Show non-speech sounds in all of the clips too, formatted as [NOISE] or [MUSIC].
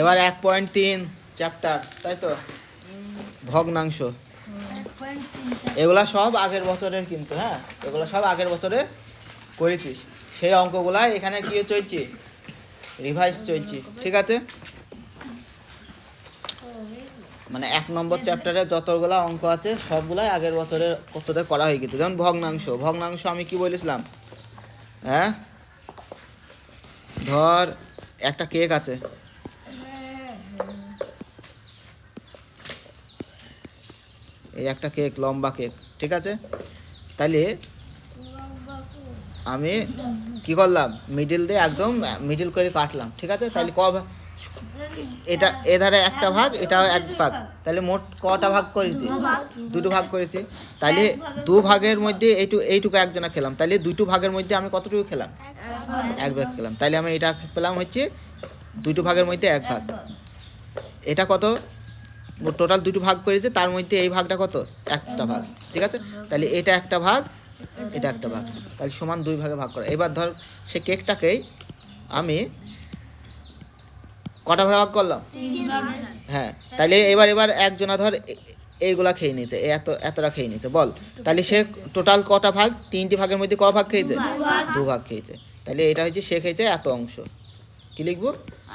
এবার এক পয়েন্ট তিন চ্যাপ্টার তাই তো? ভগ্নাংশ। এগুলা সব আগের বছরের কিন্তু হ্যাঁ? এগুলো সব আগের বছরে করেছিস। সেই অঙ্কগুলা এখানে গিয়ে চলছে। রিভাইজ চলছে, ঠিক আছে? মানে এক নম্বর চ্যাপ্টারে যতগুলা অঙ্ক আছে, সবগুলাই আগের বছরের কততে করা হয়ে গেছে? যেমন ভগ্নাংশ। ভগ্নাংশ আমি কি বলেছিলাম? হ্যাঁ? ধর একটা কেক আছে। এই একটা কেক, লম্বা কেক, ঠিক আছে? তাহলে আমি কি করলাম? মিডিল দিয়ে একদম মিডিল করে কাটলাম, ঠিক আছে? তাহলে ক ভাগ এটা, এধারে একটা ভাগ, এটাও এক ভাগ। তাহলে মোট কটা ভাগ করেছি? দুটো ভাগ করেছি। তাহলে দু ভাগের মধ্যে এইটু, এইটুকু একজনা খেলাম। তাহলে দুটো ভাগের মধ্যে আমি কতটুকু খেলাম? এক ভাগ খেলাম। তাহলে আমি এটা পেলাম হচ্ছে দুটো ভাগের মধ্যে এক ভাগ। এটা কত? টোটাল দুটো ভাগ করেছে, তার মধ্যে এই ভাগটা কত? একটা ভাগ। ঠিক আছে? তাহলে এটা একটা ভাগ, এটা একটা ভাগ। তাহলে সমান দুই ভাগে ভাগ করা। এবার ধর সে কেকটাকেই আমি কটা ভাগে ভাগ করলাম? হ্যাঁ তাহলে এবার এবার একজনা ধর এইগুলা খেয়ে নিয়েছে এই এত এতটা খেয়ে নিয়েছে বল। তাহলে সে টোটাল কটা ভাগ? তিনটি ভাগের মধ্যে ক ভাগ খেয়েছে? দু ভাগ। খেয়েছে। তাহলে এটা হচ্ছে সে খেয়েছে এত অংশ। কি লিখব?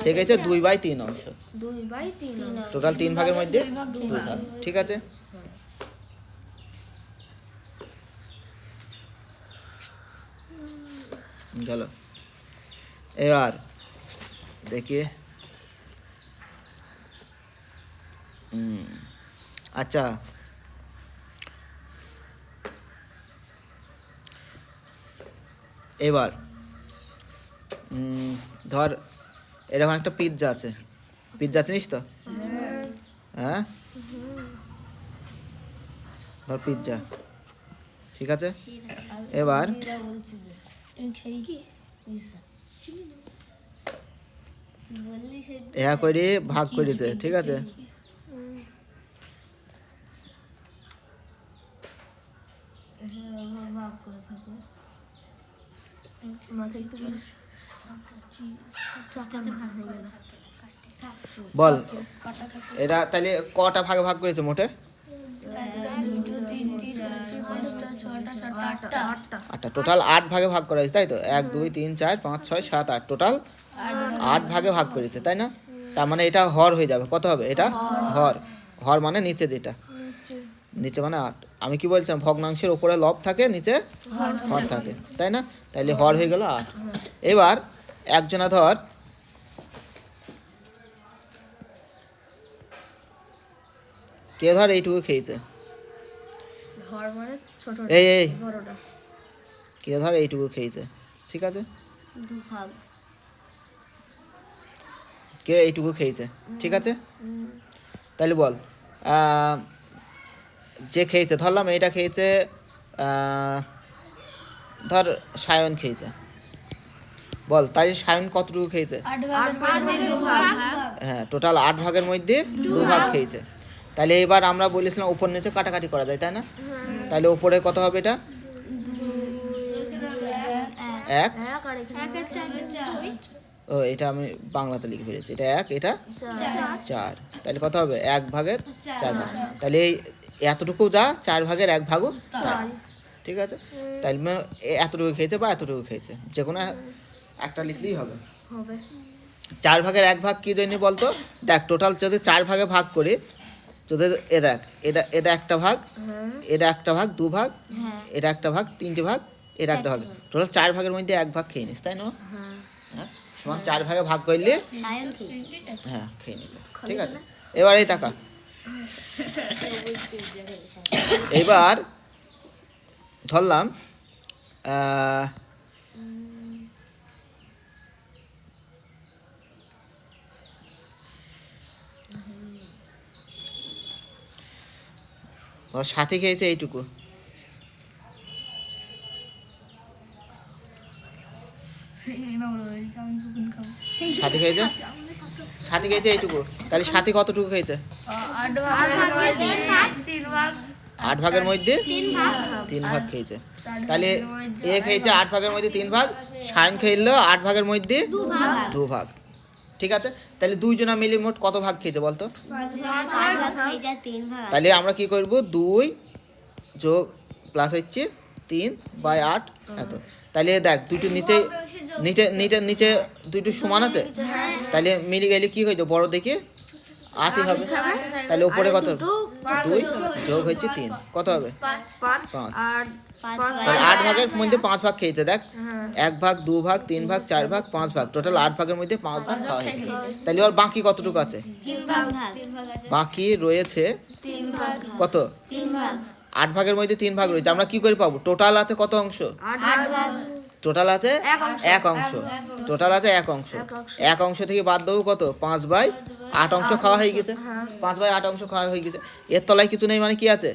সে খেয়েছে দুই বাই তিন অংশ। বাই টোটাল তিন ভাগের মধ্যে দুই ভাগ ঠিক আছে? চলো। এবার দেখি আচ্ছা। এবার ধর, এরকম একটা পিৎজা আছে। পিৎজা চিনিস তো? হ্যাঁ? ধর পিৎজা ঠিক আছে? এবার এহা করে ভাগ করেছে ঠিক আছে? বল। এটা তাহলে কটা ভাগে ভাগ করেছে মোটে? আটটা। টোটাল আট ভাগে ভাগ করা হয়েছে তাই তো? এক দুই তিন চার পাঁচ ছয় সাত আট। টোটাল আট ভাগে ভাগ করেছে তাই না? তার মানে এটা হর হয়ে যাবে। কত হবে এটা? হর। হর মানে নিচে যেটা। নিচে মানে আট। আমি কি বলছিলাম? ভগ্নাংশের উপরে লব থাকে নিচে হর থাকে তাই না? তাইলে হর হয়ে গেল আট। এবার একজনা ধর। কে ধর এইটুকু খেয়েছে? মানে এই এই কে ধর এইটুকু খেয়েছে? ঠিক আছে? কে এইটুকু খেয়েছে? ঠিক আছে? তাহলে বল যে খেয়েছে ধরলাম এইটা খেয়েছে ধর সায়ন খেয়েছে। বল তাই সায়ন কতটুকু খেয়েছে? হ্যাঁ টোটাল আট ভাগের মধ্যে দু ভাগ খেয়েছে। তাহলে এবার আমরা বলেছিলাম উপর নিচে কাটাকাটি করা যায় তাই না? তাহলে উপরে কত হবে এটা? এক। ও এটা আমি বাংলাতে লিখে ফেলেছি। এটা এক এটা চার। তাহলে কত হবে? এক ভাগের চার। ভাগ। তাহলে এই এতটুকু যা চার ভাগের এক ভাগও তাই ঠিক আছে? তাহলে এ এতটুকু খেয়েছে বা এতটুকু খেয়েছে? যে কোনো একটা লিখলেই হবে। হবে। চার ভাগের এক ভাগ কী জন্য বলতো? দেখ টোটাল যদি চার ভাগে ভাগ করি যদি এ দেখ এটা এটা একটা ভাগ হ্যাঁ। এটা একটা ভাগ দু ভাগ এটা একটা ভাগ তিনটে ভাগ এটা একটা ভাগ। টোটাল চার ভাগের মধ্যে এক ভাগ খেয়ে নিস তাই না? হ্যাঁ। হ্যাঁ সমান চার ভাগে ভাগ করলে হ্যাঁ খেয়ে নিতে ঠিক আছে? এবার এই টাকা। [LAUGHS] এবার ধরলাম ধর সাথে খেয়েছে এইটুকু। সাথে খেয়েছে? সাথে খেয়েছে এইটুকু। তাহলে সাথে কতটুকু খেয়েছে? আট ভাগের মধ্যে? তিন ভাগ খেয়েছে। তাহলে এ খেয়েছে আট ভাগের মধ্যে তিন ভাগ সায়ন খেললো আট ভাগের মধ্যে দু ভাগ। ঠিক আছে? তাহলে দুইজনা মিলে মোট কত ভাগ খেয়েছে বলতো? তাহলে আমরা কি করব? দুই যোগ প্লাস হচ্ছে তিন বাই আট এত। তাহলে দেখ দুটো নিচে নিচে নিচে নিচে দুটো সমান আছে? তাহলে মিলে গেলে কি হয়েছে বড় দেখে আটই হবে। তাহলে উপরে কত হবে? দুই যোগ হচ্ছে তিন। কত হবে? পাঁচ। আর আট ভাগের মধ্যে পাঁচ ভাগ খেয়েছে দেখ। এক ভাগ দু ভাগ তিন ভাগ চার ভাগ পাঁচ ভাগ। টোটাল আট ভাগের মধ্যে পাঁচ ভাগ খাওয়া হয়ে গেছে তাহলে ওর বাকি কতটুকু আছে? তিন ভাগ। ভাগ বাকি রয়েছে কত? আট ভাগের মধ্যে তিন ভাগ রয়েছে। আমরা কি করে পাবো? টোটাল আছে কত অংশ? আট আট ভাগ। টোটাল আছে এক অংশ। টোটাল আছে এক অংশ। এক অংশ। এক অংশ থেকে বাদ দেবো কত? পাঁচ বাই আট অংশ খাওয়া হয়ে গেছে। পাঁচ বাই আট অংশ খাওয়া হয়ে গেছে। এর তলায় কিছু নেই মানে কি আছে।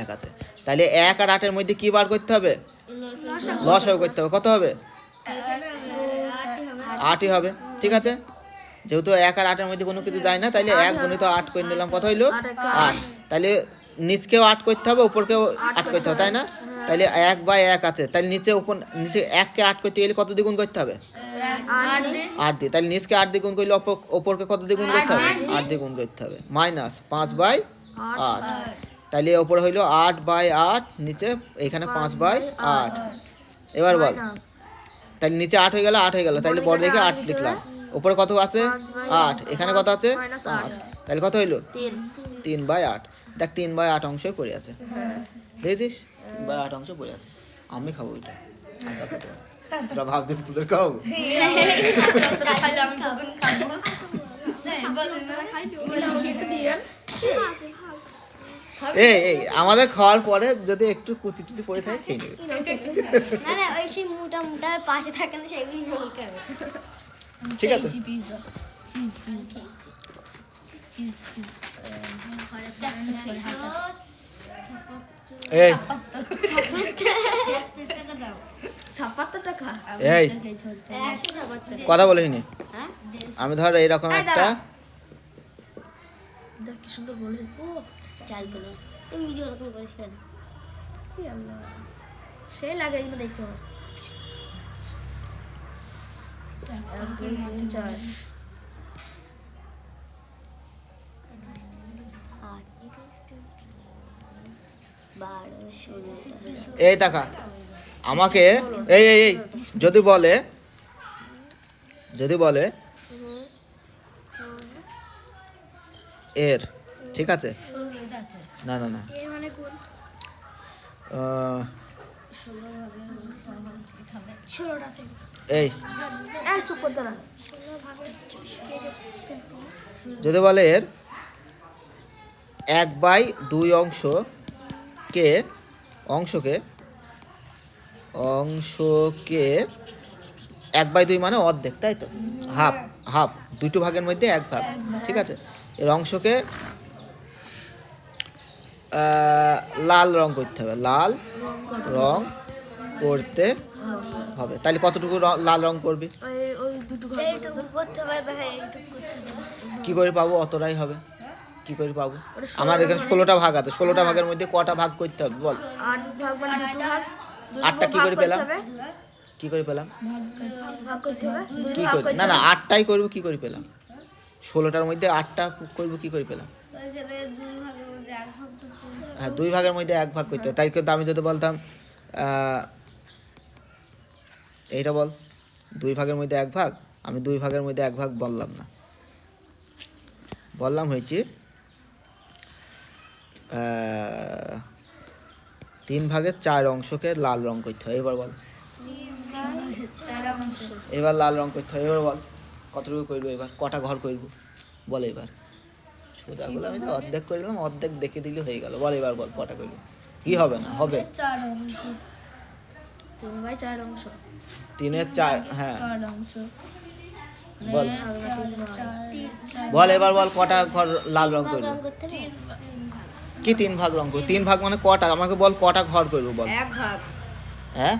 এক আছে। তাহলে এক আর আটের মধ্যে কি বার করতে হবে? লস হবে করতে হবে। কত হবে? আটই হবে। ঠিক আছে? যেহেতু এক আর আটের মধ্যে কোনো কিছু যায় না তাহলে এক গুণিত আট করে নিলাম। কত হইল? আট। তাহলে নিচকেও আট করতে হবে, উপরকেও আট করতে হবে, তাই না? তাহলে এক বাই এক আছে। তাহলে নিচে উপর নিচে এককে আট করতে গেলে কত দ্বিগুণ করতে হবে? আট দিয়ে। তাহলে নিচকে আট দ্বিগুণ করলে ওপরকে কত দ্বিগুণ করতে হবে? আট দ্বিগুণ করতে হবে। মাইনাস পাঁচ বাই আট। তাহলে ওপরে হইল আট বাই আট নিচে এখানে পাঁচ বাই আট। এবার বল। তাহলে নিচে আট হয়ে গেল আট হয়ে গেল। তাহলে বড় দেখে আট লিখলাম। ওপরে কত আছে? আট এখানে কত আছে? পাঁচ। তাহলে কত হইল? তিন। বাই আট। দেখ তিন বাই আট অংশ পড়ে আছে। দেখেছিস? তিন বাই আট অংশ পড়ে আছে। আমি খাব ওইটা। তোরা ভাবছিস তোদের খাব এই এই আমাদের খাওয়ার পরে যদি একটু কুচি টুচি পড়ে থাকে খেয়ে নেবে। না না ওই সেই মোটা মোটা পাশে থাকে না সেগুলি ঠিক আছে। এই। এই। কথা বলিনি। হ্যাঁ? আমি ধর এইরকম একটা কি সুন্দর বলে। কিলো তুমি নিজে ওরকম সে লাগে এগুলো দেখতে হবে। এক দুই তিন চার। এই দেখা আমাকে এই এই এই যদি বলে যদি বলে এর ঠিক আছে? না না না। মানে এই। যদি বলে এর এক বাই দুই অংশ কে অংশকে অংশকে এক বাই দুই মানে অর্ধেক তাই তো? হাফ হাফ দুটো ভাগের মধ্যে এক ভাগ ঠিক আছে? এর অংশকে লাল রং করতে হবে, লাল রং করতে হবে। তাহলে কতটুকু লাল রং করবি? কি করে পাবো? অতটাই হবে। কি করে পাবো? আমার এখানে ষোলোটা ভাগ আছে। ষোলোটা ভাগের মধ্যে কটা ভাগ করতে হবে, বল। আটটা কি করে পেলাম? কি করে পেলাম? কি করে? না না, আটটাই করব, কি করে পেলাম? ষোলোটার মধ্যে আটটা করব, কি করে পেলাম? হ্যাঁ দুই ভাগের মধ্যে এক ভাগ করতে তাই কিন্তু আমি যদি বলতাম এইটা বল, দুই ভাগের মধ্যে এক ভাগ, আমি দুই ভাগের মধ্যে এক ভাগ বললাম না। বললাম হয়েছে তিন ভাগের চার অংশকে লাল রং করতে হয়। এবার বল। এবার লাল রং করতে হয়। এবার বল, কতটুকু করব এবার? কটা ঘর করব? বল এবার। সোজাগুলো আমি তো অর্ধেক করে দিলাম অর্ধেক দেখে দিলে হয়ে গেল। বল এবার বল কটা করব কি হবে না? হবে। চার অংশ। তিন বাই চার অংশ। তিনের চার হ্যাঁ। বল। বল এবার বল কটা ঘর লাল রং করব কি তিন ভাগ রং করব তিন ভাগ মানে কটা? আমাকে বল কটা ঘর করব বল। এক ভাগ। হ্যাঁ?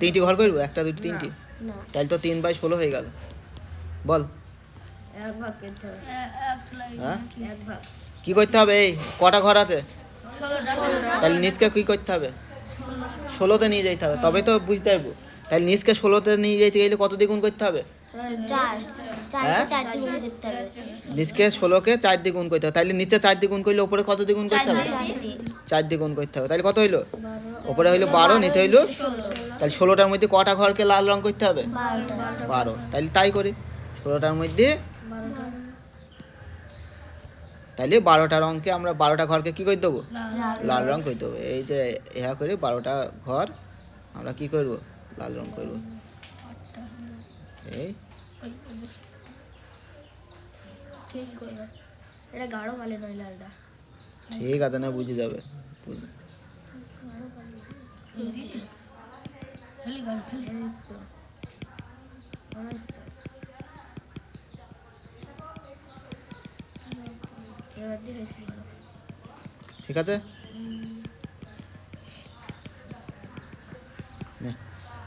তিনটি ঘর করব? একটা দুটি তিনটি? না। তাহলে তো তিন বাই ষোলো হয়ে গেল। বল। কি করতে হবে এই? কটা ঘর আছে? তাহলে নিজকে কি করতে হবে? ষোলোতে নিয়ে যেতে হবে। তবে তো বুঝতে পারব। তাহলে নিচকে ষোলোতে নিয়ে যেতে গেলে কত দ্বিগুণ করতে হবে? চার। হ্যাঁ? চারকে চারটি গুণ করতে হবে। নিচকে ষোলোকে চার দিয়ে গুণ করতে হবে। তাহলে নিচে চার দিয়ে গুণ করলে উপরে কত দিয়ে গুণ করতে হবে? চার দিয়ে গুণ করতে হবে। তাহলে কত হইল? উপরে হইল বারো নিচে হইল তাহলে ষোলোটার মধ্যে কটা ঘরকে লাল রং করতে হবে? বারো। তাহলে তাই করি। ষোলোটার মধ্যে তাহলে বারোটা রঙকে আমরা বারোটা ঘরকে কি করে দেবো? লাল রং করে দেবো। এই যে ইহা করে বারোটা ঘর আমরা কি করব? লাল রং করব। এই। ঠিক করবে এটা গাঢ় কালে নয় লালটা। ঠিক আছে না বুঝে যাবে। ঠিক আছে?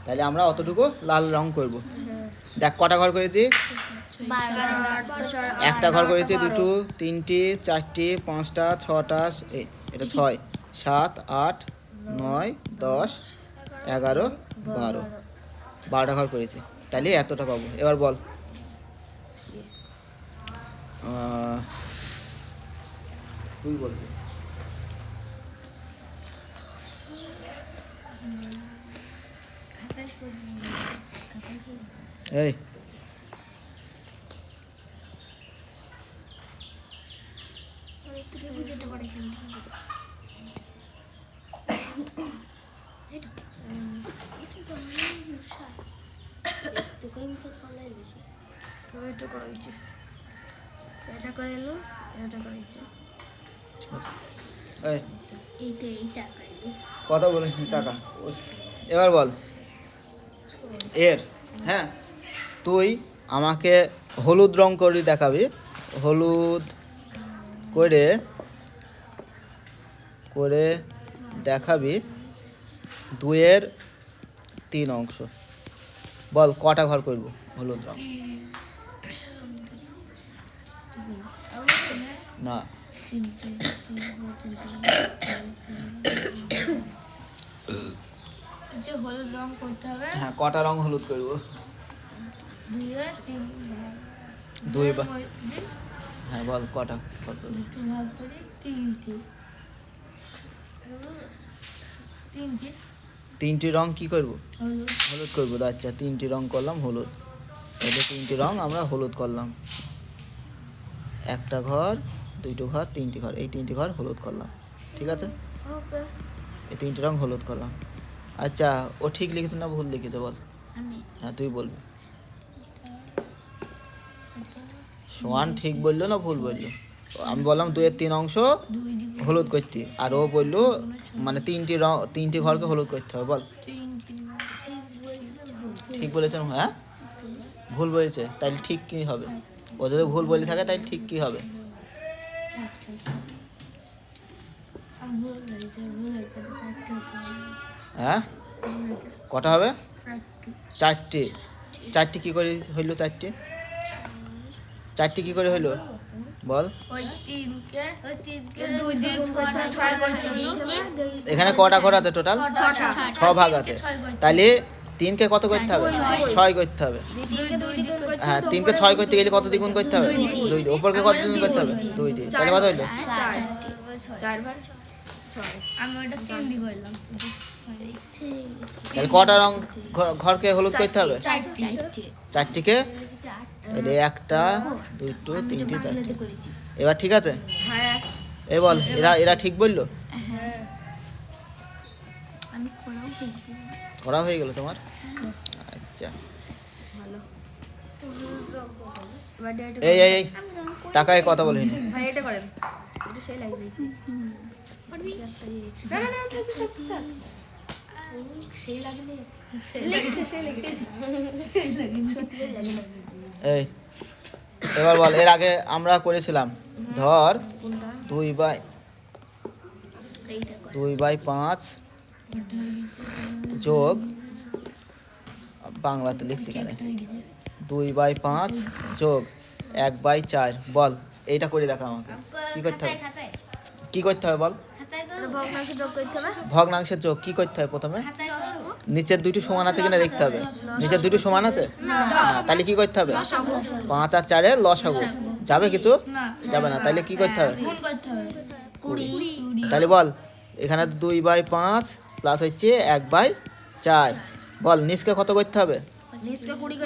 তাহলে আমরা অতটুকু লাল রং করব। দেখ, কটা ঘর করেছি? একটা ঘর করেছি, দুটো, তিনটি, চারটি, পাঁচটা, ছটা এটা ছয়, সাত, আট, নয়, দশ, এগারো, বারো। বারোটা ঘর করেছি। তাহলে এতটা পাবো। এবার বল। তুই বলবি এই। এটা করে এলো এটা করে হয়েছে এই এইটা এইটা করে কথা বলে টাকা। এবার বল। এর হ্যাঁ? তুই আমাকে হলুদ রং করে দেখাবি। হলুদ করে করে দেখাবি দুইয়ের তিন অংশ। বল কটা ঘর করব হলুদ রং? না। যে হলুদ রং করতে হবে। হ্যাঁ কটা রং হলুদ করব? দুইয়ে তিন। দুই বা হ্যাঁ বল কটা? ঘর দুটো ভাগ করে তিনটি। তিনটি। তিনটি রং কি করব? হলুদ। করব আচ্ছা তিনটি রং করলাম হলুদ। এই তিনটি রং আমরা হলুদ করলাম। একটা ঘর দুইটো ঘর তিনটি ঘর। এই তিনটি ঘর হলুদ করলাম ঠিক আছে? এই তিনটি রং হলুদ করলাম। আচ্ছা ও ঠিক লিখেছে না ভুল লিখেছে বল? হ্যাঁ তুই বলবি। সোয়ান ঠিক বলল না ভুল বলল? আমি বললাম দুইয়ের তিন অংশ হলুদ করতে। আর ও বলল মানে তিনটি রং তিনটি ঘরকে হলুদ করতে হবে বল। ঠিক বলেছেন হ্যাঁ? ভুল বলেছে তাহলে ঠিক কী হবে? ও যদি ভুল বলে থাকে তাহলে ঠিক কী হবে আমি ভুল হয়েছে ভুল হয়েছে চারটি হ্যাঁ? কটা হবে? চারটি। চারটি কি করে হইল চারটি? চারটি কি করে হইল? বল। এখানে কটা ঘর আছে টোটাল ছ ভাগ আছে। তাহলে তিনকে কত করতে হবে? ছয় করতে হবে। হ্যাঁ তিনকে ছয় করতে গেলে কত দ্বিগুণ করতে হবে? দুই ওপরকে কত দ্বিগুণ করতে হবে? দুই দিয়ে। তাহলে কত হইল? চার। কটা রং ঘর- ঘরকে হলুদ করতে হবে? চারটিকে? তাহলে একটা দুটো তিনটে চারটে। এবার ঠিক আছে? হ্যাঁ। এই বল এরা এরা ঠিক বলল? শিখব করা হয়ে গেল। তোমার? আচ্ছা। এই এই এই টাকায় কথা বলিনি ভাই এটা করেন। এটা সেই লাগিয়ে এই, এবার বল, এর আগে আমরা করেছিলাম। ধর, দুই বাই দুই বাই পাঁচ যোগ, বাংলাতে লিখছি কেন দুই বাই পাঁচ যোগ এক বাই চার। বল, এইটা করে দেখা আমাকে। কি করতে হবে? কি করতে হবে বল? ভগ্নাংশের যোগ কি করতে হবে প্রথমে? নিচের দুইটি সমান আছে কিনা দেখতে হবে। নিচের দুইটি সমান আছে? তাহলে কি করতে হবে? পাঁচ আর চারে লস হবে যাবে কিছু? যাবে না। তাহলে কি করতে হবে? তাহলে বল এখানে দুই বাই পাঁচ প্লাস হচ্ছে এক বাই চার। বল নিচকে কত করতে হবে?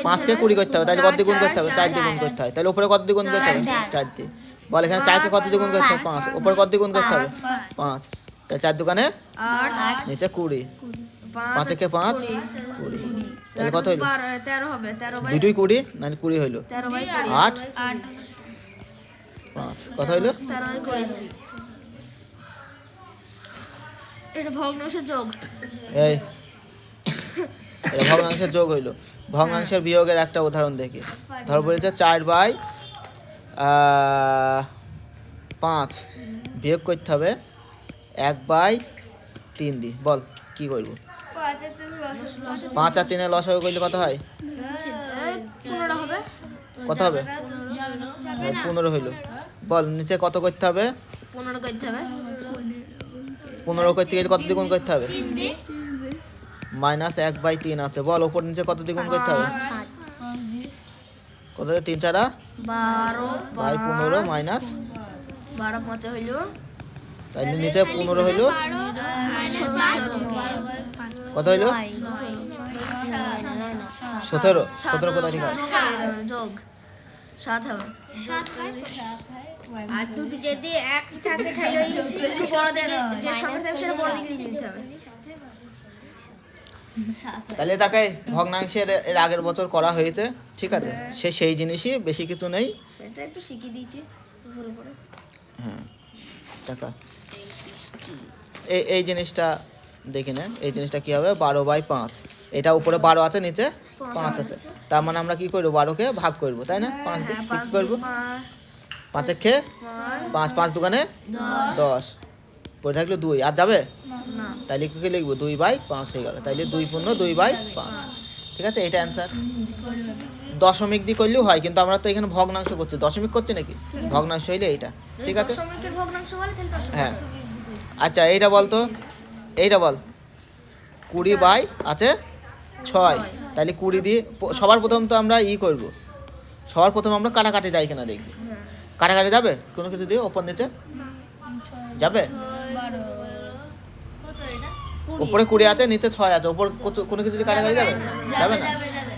পাঁচকে কুড়ি করতে হবে। তাহলে কত দিয়ে গুণ করতে হবে? চার দিয়ে গুণ করতে হয়। তাহলে উপরে কত দিয়ে গুণ করতে হবে? চার। দিয়ে বল এখানে চারকে কত দিয়ে গুণ করতে হবে? পাঁচ। উপরে কত দিয়ে গুণ করতে হবে? পাঁচ। তাহলে চার দোকানে? নিচে কুড়ি। পাঁচ পাঁচে কে পাঁচ? কুড়ি। তাহলে কত হইল? বারো তেরো হবে তেরো বাই দুটোই কুড়ি না কুড়ি হইল। তেরো বাই কুড়ি। আট? আট। পাঁচ। কত হইল? তেরো বাই কুড়ি। এটা ভগ্নাংশের যোগ। এই। ভগ্নাংশের যোগ হইল। ভগ্নাংশের বিয়োগের একটা উদাহরণ দেখি। ধর বলেছে চার বাই পাঁচ। বিয়োগ করতে হবে এক বাই তিন দি। বল কি করব? পাঁচ আর তিনের লস হবে। করলে কত হয়? কত হবে? হ্যাঁ, পনেরো হইল। বল নিচে কত করতে হবে? পনেরো করতে হবে। পনেরো করতে গেলে কত দ্বিগুণ করতে হবে? মাইনাস এক বাই তিন আছে। বল ওপর নিচে কত দ্বিগুণ করতে হবে? কত তিন চারা? বারো বাই পনেরো মাইনাস বারো পাঁচে হইল। তাহলে নিচে পনেরো হইল। কত হইল? সতেরো। সতেরো কোথায় ঠিক আছে যোগ। সাত হবে। আর দুটো যদি এক থাকে তাহলে একটু বড় দেখে যে সংখ্যা সেটা বড় দেখে লিখে নিতে হবে। তাহলে তাকে ভগ্নাংশের এর আগের বছর করা হয়েছে ঠিক আছে? সে সেই জিনিসই বেশি কিছু নেই। সেটা একটু শিখিয়ে দিয়েছি হ্যাঁ টাকা। এই এই জিনিসটা দেখি না এই জিনিসটা কি হবে? বারো বাই পাঁচ। এটা উপরে বারো আছে নিচে পাঁচ আছে। তার মানে আমরা কি করব? বারোকে ভাগ করব তাই না? পাঁচ দিয়ে কি কি করব? পাঁচের খেয়ে পাঁচ পাঁচ দোকানে দশ। পড়ে থাকল দুই। আর যাবে? না। তাইলে কি লিখব? দুই বাই পাঁচ হয়ে গেল। তাইলে দুই পূর্ণ দুই বাই পাঁচ। ঠিক আছে? এটা অ্যান্সার দশমিক দিয়ে করলেও হয় কিন্তু আমরা তো এখানে ভগ্নাংশ করছি। দশমিক করছি নাকি? ভগ্নাংশ হইলে এইটা। ঠিক আছে? দশমিকের ভগ্নাংশ বলে তাহলে দশমিক হ্যাঁ। আচ্ছা এইটা বল তো। এইটা বল। কুড়ি বাই আছে ছয়। তাহলে কুড়ি দিয়ে সবার প্রথম তো আমরা ই করব। সবার প্রথম আমরা কাটাকাটি যাই কিনা দেখবি কাটাকাটি যাবে? কোনো কিছু দিয়ে ওপর নিচে? যাবে? উপরে কুড়ি আছে নিচে ছয় আছে। ওপর কত- কোনো কিছু দিয়ে কাটাকাটি যাবে? যাবে না?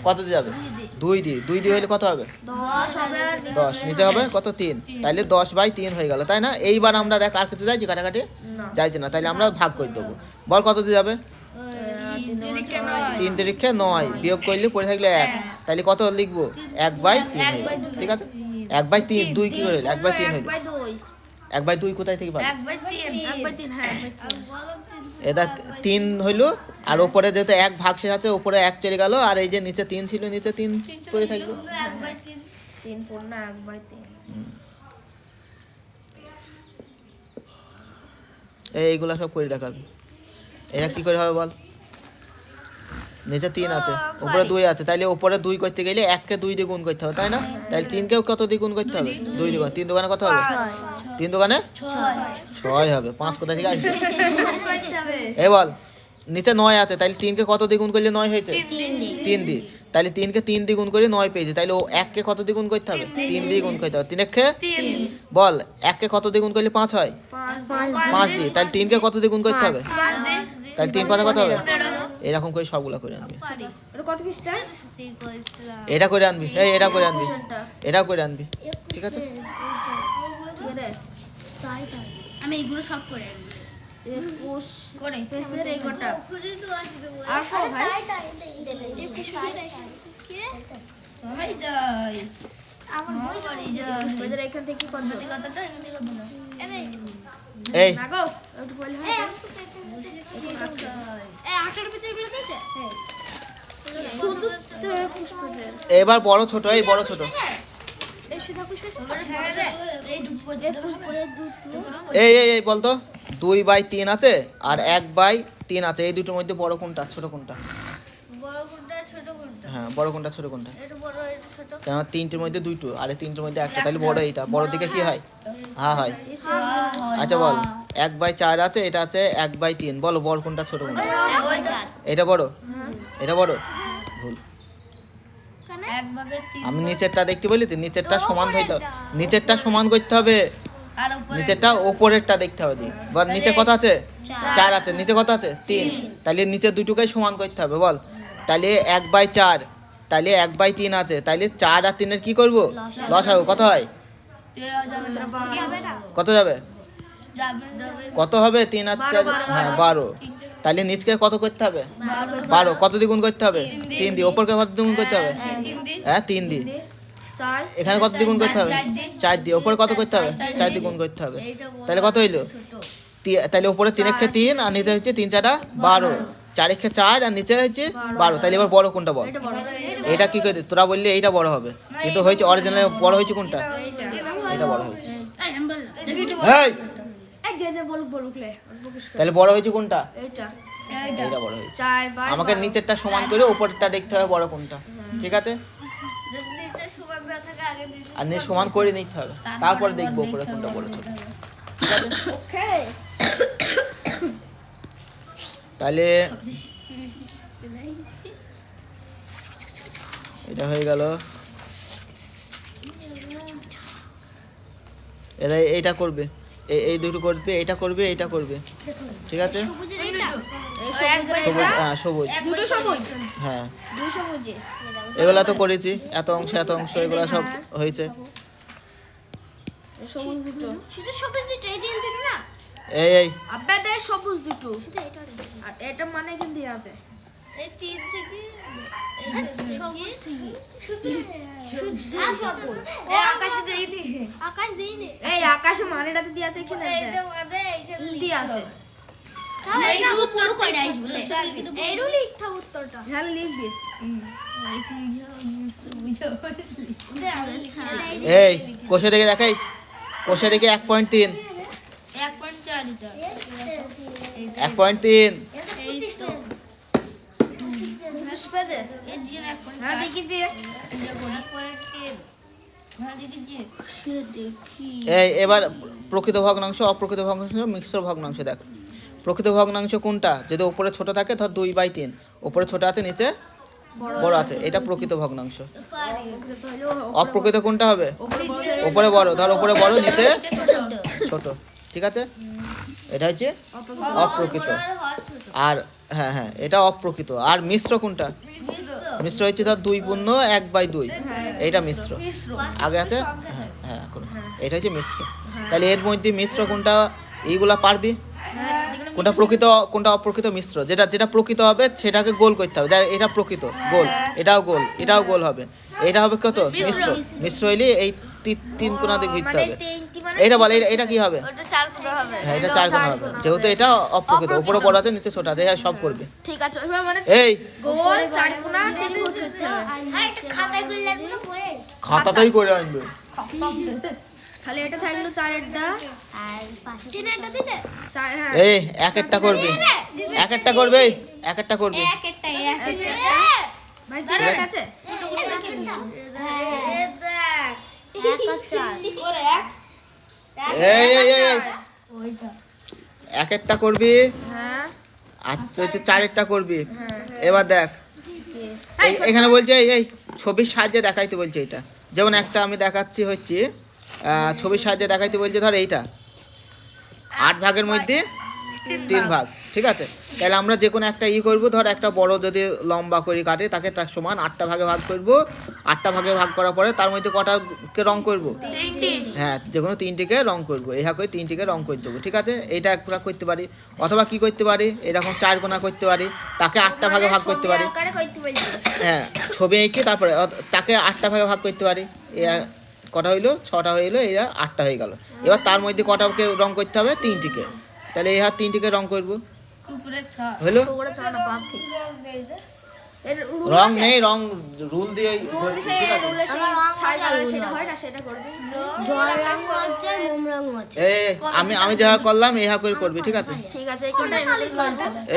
কত দিয়ে যাবে? দুই দিয়ে। দুই দিয়ে হলে কত হবে? দশ হবে নিচে হবে কত? তিন। তাইলে দশ বাই তিন হয়ে গেল তাই না? এইবার আমরা দেখ আর কিছু যাইছি কাটাকাটি? না। যাইছি না। তাইলে আমরা ভাগ করে দেবো। বল কত দিয়ে যাবে? তিন তারিখে নয়। বিয়োগ করলে পড়ে থাকলে এক। তাইলে কত লিখব? এক বাই তিন ঠিক আছে? এক বাই তিন। দুই কি করে এক বাই তিন হইল এক বাই দুই কোথায় থেকে পাবো? হ্যাঁ এটা তিন হইল আর ওপরে যেহেতু এক ভাগ শেষ আছে ওপরে এক চলে গেল আর এই যে নিচে তিন ছিল নিচে তিন পড়ে থাকল। এইগুলো সব করে দেখাবি। এটা কি করে হবে বল? নিচে তিন আছে। উপরে দুই আছে। তাইলে উপরে দুই করতে গেলে এককে দুই দিয়ে গুণ করতে হবে তাই না? তাইলে তিনকেও কত দিয়ে গুণ করতে হবে? দুই দিয়ে। তিন দোকানে কত হবে? তিন দোকানে? ছয়। হবে। পাঁচ কোথায় থেকে আসবে? [LAUGHS] এ বল নিচে নয় আছে। তাইলে তিনকে কত দিয়ে গুণ করলে নয় হয়েছে? তিন দিয়ে। তাহলে তিনকে তিন দিয়ে গুণ করে নয় পেয়েছে তাইলে ও এককে কত দিয়ে গুণ করতে হবে? তিন দিয়ে গুণ করতে হবে। তিন। একে বল এককে কত দিয়ে গুণ করলে পাঁচ হয়? পাঁচ দিয়ে তাহলে তিনকে কত দিয়ে গুণ করতে হবে? তাহলে তিন পাঁচে কত হবে? এরকম করে সবগুলা করে আনবি। এটা কত পৃষ্ঠা এটা করে আনবি। এই এটা করে আনবি। এটা করে আনবি। ঠিক আছে? আমি এগুলো সব করে আনব। একুশ পেসের ভাই। এখান থেকে এখান থেকে বলো এই। একটু বলে হয়। এবার বড় ছোট এই বড় ছোট। এই সুধা পুষ্পে এই দুটো এই এই এই বলতো দুই বাই তিন আছে আর এক বাই তিন আছে। এই দুটোর মধ্যে বড় কোনটা? ছোট কোনটা? বড় কোনটা ছোট কোনটা? হ্যাঁ বড় কোনটা ছোট কোনটা? এটা বড় এটা ছোট। কেন তিনটের মধ্যে দুইটো আর তিনটের মধ্যে একটা। তাহলে বড় এইটা। বড় দিকে কি হয়? হ্যাঁ হয়। আচ্ছা বল। এক বাই চার আছে এটা আছে এক বাই তিন। বলো বড় কোনটা ছোট কোনটা? এটা বড়? এটা বড়? ভুল। এক ভাগের তিন আমি নিচেরটা দেখতে বলি তো নিচেরটা সমান হইতে হবে। নিচেরটা সমান করতে হবে। নিচেরটা ওপরেরটা দেখতে হবে দি বল নিচে কত আছে? চার। আছে। নিচে কত আছে? তিন। তাহলে নিচে দুটোকেই সমান করতে হবে বল। তাহলে এক বাই চার। তাহলে এক বাই তিন আছে। তাহলে চার আর তিনের কি করব? দশ হবে। কত হয়? কত যাবে? যাবে? কত হবে? তিন আর চার? হ্যাঁ বারো। তাহলে নিচকে কত করতে হবে? বারো। কত দ্বিগুণ করতে হবে? তিন দিয়ে ওপরকে কত দ্বিগুণ করতে হবে? হ্যাঁ তিন দিয়ে। চার এখানে কত দ্বিগুণ করতে হবে? চার দিয়ে ওপরে কত করতে হবে? চার দ্বিগুণ করতে হবে। তাহলে কত হইল? তাহলে উপরে তিন একে তিন আর নিচে হচ্ছে তিন চারটা বারো। চার একে চার আর নিচে হচ্ছে বারো। তাহলে এবার বড় কোনটা বল? এটা কি করে? তোরা বললি এইটা বড় হবে। কিন্তু হয়েছে অরিজিনাল বড় হয়েছে কোনটা? এটা বড় হয়েছে। এই এই যে যে বলুক বলুক লে। তাহলে বড় হয়েছে কোনটা? এইটা। এইটা বড় হয়েছে। আমাকে নিচেরটা সমান করে উপরেরটা দেখতে হবে বড় কোনটা। ঠিক আছে? না থাকে আগে আর নিচে সমান করে নিতে হবে। তারপর দেখব উপরে কোনটা বড় ছোট। ওকে। তাহলে এটা হয়ে গেল। এরা এইটা করবে। এই এই দুটো করবে এটা করবে এটা করবে। ঠিক আছে? সবুজ হ্যাঁ দুটো সবুজ। হ্যাঁ। দুই সবুজে। এগুলা তো করেছি এত অংশ এত অংশ এগুলা সব হয়েছে। সবুজ দুটো। শুধু সবুজ দিটা এই ডিম দুটো না? এই এই। আপনাদের সবুজ দুটো। শুধু এটা আর এটা মানে কিন্তু আছে। এই তিন থেকে সবুজ থেকে। শুধু শুধু সবুজ। এই আকাশে দেইনি আকাশ দেই এই আকাশে মানেটাতে দিয়ে আছে এখানে এইটা মানে এইখানে দিয়ে আছে। এই কোষে দেখে দেখাই। কোষে দেখে এক পয়েন্ট তিন। এক পয়েন্ট তিন। হ্যাঁ দেখিছি এই এবার প্রকৃত ভগ্নাংশ অপ্রকৃত ভগ্নাংশ মিশ্র ভগ্নাংশ দেখ। প্রকৃত ভগ্নাংশ কোনটা? যদি উপরে ছোট থাকে, ধর দুই বাই তিন। উপরে ছোট আছে, নিচে বড় আছে। এটা প্রকৃত ভগ্নাংশ। অপ্রকৃত কোনটা হবে? উপরে বড়। ধর উপরে বড়, নিচে ছোট। ঠিক আছে? এটা হচ্ছে অপ্রকৃত। আর হ্যাঁ হ্যাঁ এটা অপ্রকৃত। আর মিশ্র কোনটা? মিশ্র হচ্ছে ধর দুই পূর্ণ, এক বাই দুই। এইটা মিশ্র। আগে আছে? হ্যাঁ হ্যাঁ। এটা হচ্ছে মিশ্র। তাহলে এর মধ্যে মিশ্র কোনটা? এইগুলা পারবি? কোনটা প্রকৃত কোনটা অপ্রকৃত মিশ্র? যেটা যেটা প্রকৃত হবে সেটাকে গোল করতে হবে। এটা প্রকৃত গোল। এটাও গোল এটাও গোল হবে। এটা হবে কত? মিশ্র মিশ্র। হইলে এই তিন কোনা দিকে ঘিরতে হবে। এইটা বল এটা- এটা কি হবে? হ্যাঁ এটা চার কোনা হবে। যেহেতু এটা অপ্রকৃত উপরে বড় আছে নিচে ছোট আছে হ্যাঁ সব করবে। ঠিক আছে মানে এই। গোল চার কোণা ত্রিভুজ করতে হবে হ্যাঁ এটা খাতাতেই করে আনবে। তাহলে এটা থাকল চারেরটা। আর চার হ্যাঁ। এই এক একটা করবে। এক একটা করবে এক একটা করবে। এক একটা এক একটা ভাই তিনের কাছে। এক এই এই এই এই। এক একটা করবি হ্যাঁ। আর তুই তো চারেরটা করবি। এবার দেখ। এখানে বলছে এই এই ছবির সাহায্যে দেখাইতে বলছে এটা। যেমন একটা আমি দেখাচ্ছি হচ্ছে ছবির সাহায্যে দেখাইতে বলছে ধর এইটা। আট ভাগের মধ্যে তিন ভাগ। ঠিক আছে? তাহলে আমরা যে কোনো একটা ই করব ধর একটা বড় যদি লম্বা করে কাটে তাকে তার সমান আটটা ভাগে ভাগ করব। আটটা ভাগে ভাগ করার পরে তার মধ্যে কটাকে রং করব? হ্যাঁ যে কোনো তিনটিকে রং করব। এই করে তিনটিকে রং করে দেবো ঠিক আছে? এইটা এক ভাগ করতে পারি। অথবা কি করতে পারি? এরকম চার কোনা করতে পারি। তাকে আটটা ভাগে ভাগ করতে পারি। হ্যাঁ ছবি এঁকে তারপরে তাকে আটটা ভাগে ভাগ করতে পারি। কটা হইল? ছটা হইল এরা আটটা হয়ে গেল। এবার তার মধ্যে কটাকে রং করতে হবে? তিনটিকে। তাহলে এই হাত তিনটিকে রং করব। উপরে ছ। হইল? রং নেই রং রুল দিয়ে। হয় এ আমি আমি যাহা করলাম ইহা করে করবি ঠিক আছে?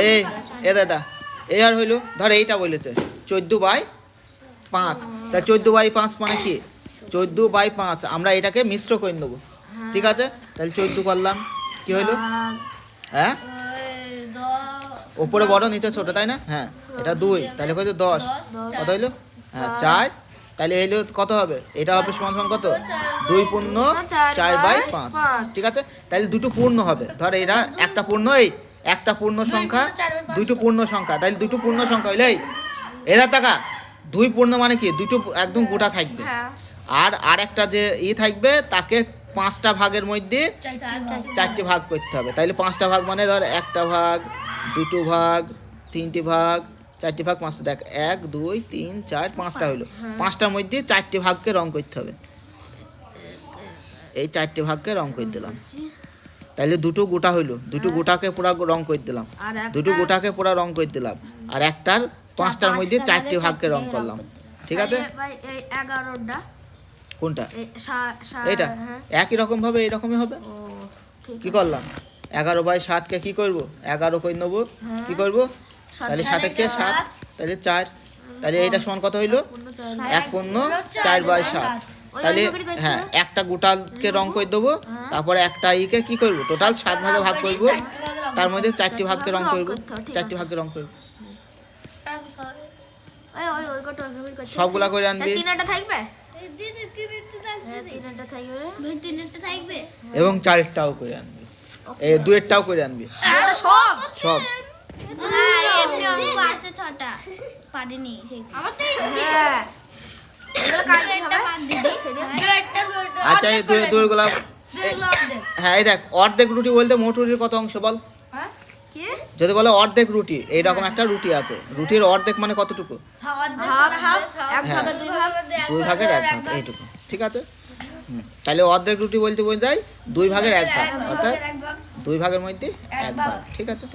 এই এ দাদা এই আর হইল ধর এইটা বলেছে চোদ্দ বাই পাঁচ। তা চোদ্দ বাই পাঁচ মানে কি? চোদ্দ বাই পাঁচ আমরা এটাকে মিশ্র করে নেব। ঠিক আছে? তাহলে চোদ্দ করলাম। কি হইল হ্যাঁ? ওপরে বড় নিচে ছোট তাই না? হ্যাঁ এটা দুই তাহলে কত দশ। কত হইল হ্যাঁ চার। তাহলে হইল কত হবে? এটা হবে সমান সমান কত? দুই পূর্ণ চার বাই পাঁচ। ঠিক আছে? তাহলে দুটো পূর্ণ হবে। ধর এরা একটা পূর্ণ এই একটা পূর্ণ সংখ্যা দুটো পূর্ণ সংখ্যা। তাহলে দুটো পূর্ণ সংখ্যা হইলে এই। এদের টাকা দুই পূর্ণ মানে কি? দুটো একদম গোটা থাকবে। হ্যাঁ। আর আর একটা যে ই থাকবে তাকে পাঁচটা ভাগের মধ্যে চারটি ভাগ। করতে হবে। তাইলে পাঁচটা ভাগ মানে ধর একটা ভাগ দুটো ভাগ তিনটি ভাগ চারটি ভাগ পাঁচটা। দেখ এক দুই তিন চার পাঁচটা হইল। পাঁচটার মধ্যে চারটি ভাগকে রং করতে হবে। এই চারটি ভাগকে রং করে দিলাম। তাইলে দুটো গোটা হইল। দুটো গোটাকে পুরা রং করে দিলাম। দুটো গোটাকে পুরা রং করে দিলাম। আর একটার পাঁচটার মধ্যে চারটি ভাগকে রং করলাম। ঠিক আছে? এগারোটা কোনটা হ্যাঁ একই রকম ভাবে এইরকমই হবে কি করলাম এগারো বাই সাতকে কি করব এগারো করে নেব কি করব তাহলে সাথে কে সাত তাহলে চার তাহলে এইটা সমান কত হইল এক পণ্য চার বাই সাত তাহলে হ্যাঁ। একটা গোটালকে রং করে দেবো তারপরে একটা ইকে কি করব টোটাল সাত ভাগে ভাগ করব তার মধ্যে চারটি ভাগকে রং রং করব চারটি। ভাগকে রং করব। সবগুলা করে আনবি তিনটা থাকবে হ্যাঁ তিন একটা থাকবে। ভাই তিনটা থাকবে? এবং চারেরটাও করে আনবি। এই দুয়েরটাও করে আনবি। সব? সব। হ্যাঁ হ্যাঁ। আচ্ছা এই দুই দুইগুলা হ্যাঁ এই দেখ অর্ধেক রুটি বলতে মোট রুটির কত অংশ বল? হ্যাঁ? যদি বলে অর্ধেক রুটি এইরকম একটা রুটি আছে। রুটির অর্ধেক মানে কতটুকু? হাফ হ্যাঁ। দুই ভাগের এক ভাগ এইটুকু। ঠিক আছে? তাহলে অর্ধেক রুটি বলতে বোঝায় দুই ভাগের এক ভাগ অর্থাৎ দুই ভাগের মধ্যে এক ভাগ। ঠিক আছে?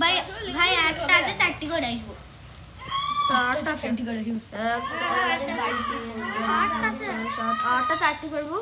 ভাই ভাই একটা আছে চারটি করে আসব। চারটা চারটি করে আটটা চারটি করব।